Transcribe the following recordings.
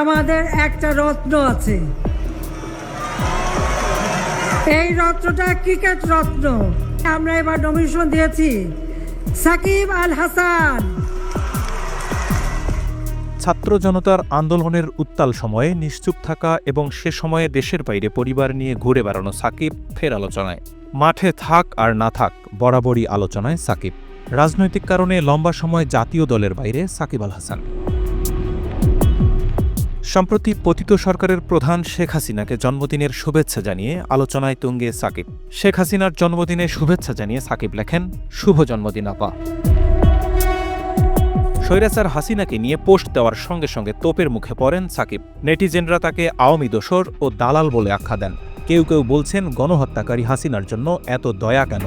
আমাদের একটা রত্ন আছে। এই রত্নটা ক্রিকেট রত্ন। আমরা এবার নমিনেশন দিয়েছি সাকিব আল হাসান। ছাত্র জনতার আন্দোলনের উত্তাল সময়ে, নিশ্চুপ থাকা এবং সে সময়ে দেশের বাইরে পরিবার নিয়ে ঘুরে বেড়ানো সাকিব ফের আলোচনায়। মাঠে থাক আর না থাক, বরাবরই আলোচনায় সাকিব। রাজনৈতিক কারণে লম্বা সময় জাতীয় দলের বাইরে সাকিব আল হাসান। সম্প্রতি পতিত সরকারের প্রধান শেখ হাসিনাকে জন্মদিনের শুভেচ্ছা জানিয়ে আলোচনায় তুঙ্গে সাকিব। শেখ হাসিনার জন্মদিনে শুভেচ্ছা জানিয়ে সাকিব লেখেন, শুভ জন্মদিন, আপা। স্বৈরাচার হাসিনাকে নিয়ে পোস্ট দেওয়ার সঙ্গে সঙ্গে তোপের মুখে পড়েন সাকিব। নেটিজেনরা তাকে আওয়ামী দোসর ও দালাল বলে আখ্যা দেন। কেউ কেউ বলছেন, গণহত্যাকারী হাসিনার জন্য এত দয়া কেন?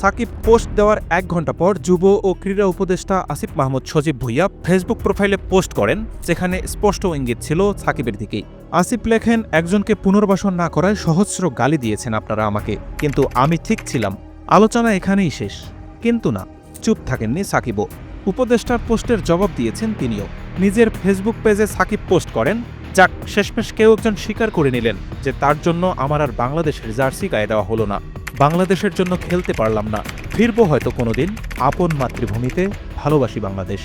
সাকিব পোস্ট দেওয়ার এক ঘণ্টা পর যুব ও ক্রীড়া উপদেষ্টা আসিফ মাহমুদ সজীব ভুইয়া ফেসবুক প্রোফাইলে পোস্ট করেন, যেখানে স্পষ্ট ইঙ্গিত ছিল সাকিবের দিকেই। আসিফ লেখেন, একজনকে পুনর্বাসন না করায় সহস্র গালি দিয়েছেন আপনারা আমাকে, কিন্তু আমি ঠিক ছিলাম। আলোচনা এখানেই শেষ। কিন্তু না, চুপ থাকেননি সাকিবও। উপদেষ্টার পোস্টের জবাব দিয়েছেন তিনিও। নিজের ফেসবুক পেজে সাকিব পোস্ট করেন, যাক, শেষমেশ কেউ একজন স্বীকার করে নিলেন যে তার জন্য আমার আর বাংলাদেশের জার্সি গায়ে দেওয়া হলো না। বাংলাদেশের জন্য খেলতে পারলাম না। ফিরবো হয়তো কোনোদিন। আপন মাতৃভূমিতে ভালোবাসি বাংলাদেশ।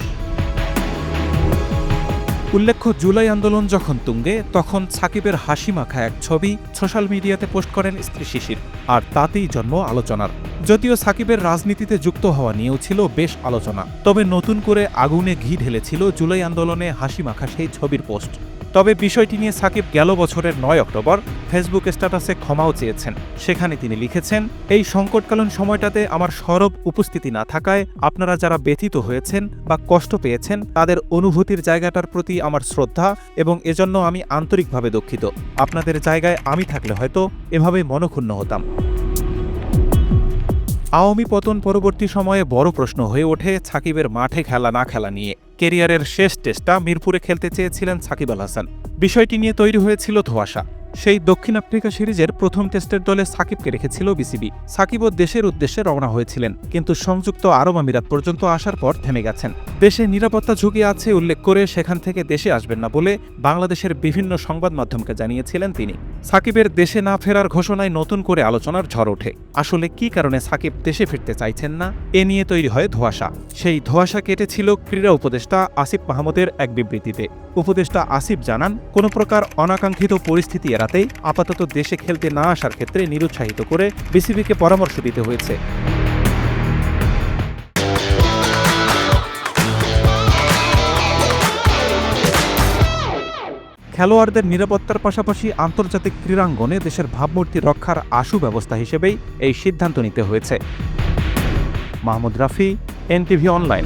উল্লেখ্য, জুলাই আন্দোলন যখন তুঙ্গে, তখন সাকিবের হাসি মাখা এক ছবি সোশ্যাল মিডিয়াতে পোস্ট করেন স্ত্রী শিশির। আর তাতেই জন্ম আলোচনার। যদিও সাকিবের রাজনীতিতে যুক্ত হওয়া নিয়েও ছিল বেশ আলোচনা, তবে নতুন করে আগুনে ঘি ঢেলেছিল জুলাই আন্দোলনে হাসি মাখা সেই ছবির পোস্ট। তবে বিষয়টি নিয়ে সাকিব গেল বছরের নয় অক্টোবর ফেসবুক স্ট্যাটাসে ক্ষমাও চেয়েছেন। সেখানে তিনি লিখেছেন, এই সংকটকালীন সময়টাতে আমার সরব উপস্থিতি না থাকায় আপনারা যারা ব্যথিত হয়েছেন বা কষ্ট পেয়েছেন, তাদের অনুভূতির জায়গাটার প্রতি আমার শ্রদ্ধা এবং এজন্য আমি আন্তরিকভাবে দুঃখিত। আপনাদের জায়গায় আমি থাকলে হয়তো এভাবে মনক্ষুণ্ণ হতাম। আওয়ামী পতন পরবর্তী সময়ে বড় প্রশ্ন হয়ে ওঠে সাকিবের মাঠে খেলা না খেলা নিয়ে। কেরিয়ারের শেষ টেস্টটা মিরপুরে খেলতে চেয়েছিলেন সাকিব আল হাসান। বিষয়টি নিয়ে তৈরি হয়েছিল ধোয়াশা। সেই দক্ষিণ আফ্রিকা সিরিজের প্রথম টেস্টের দলে সাকিবকে রেখেছিল বিসিবি। সাকিবও দেশের উদ্দেশ্যে রওনা হয়েছিলেন, কিন্তু সংযুক্ত আরব আমিরাত পর্যন্ত আসার পর থেমে গেছেন। দেশে নিরাপত্তা ঝুঁকি আছে উল্লেখ করে সেখান থেকে দেশে আসবেন না বলে বাংলাদেশের বিভিন্ন সংবাদ মাধ্যমকে জানিয়েছিলেন তিনি। সাকিবের দেশে না ফেরার ঘোষণায় নতুন করে আলোচনার ঝড় ওঠে। আসলে কি কারণে সাকিব দেশে ফিরতে চাইছেন না? এ নিয়ে তৈরি হয় ধোয়াশা। সেই ধোয়াশা কেটেছিল ক্রীড়া উপদেষ্টা আসিফ মাহমুদের এক বিবৃতিতে। উপদেষ্টা আসিফ জানান, কোনো প্রকার অনাকাঙ্ক্ষিত পরিস্থিতি এড়াতেই আপাতত দেশে খেলতে না আসার ক্ষেত্রে নিরুৎসাহিত করে বিসিবিকে পরামর্শ দিতে হয়েছে। খেলোয়াড়দের নিরাপত্তার পাশাপাশি আন্তর্জাতিক ক্রীড়াঙ্গনে দেশের ভাবমূর্তি রক্ষার আশু ব্যবস্থা হিসেবেই এই সিদ্ধান্ত নিতে হয়েছে। Mahmud Rafi, NTV online.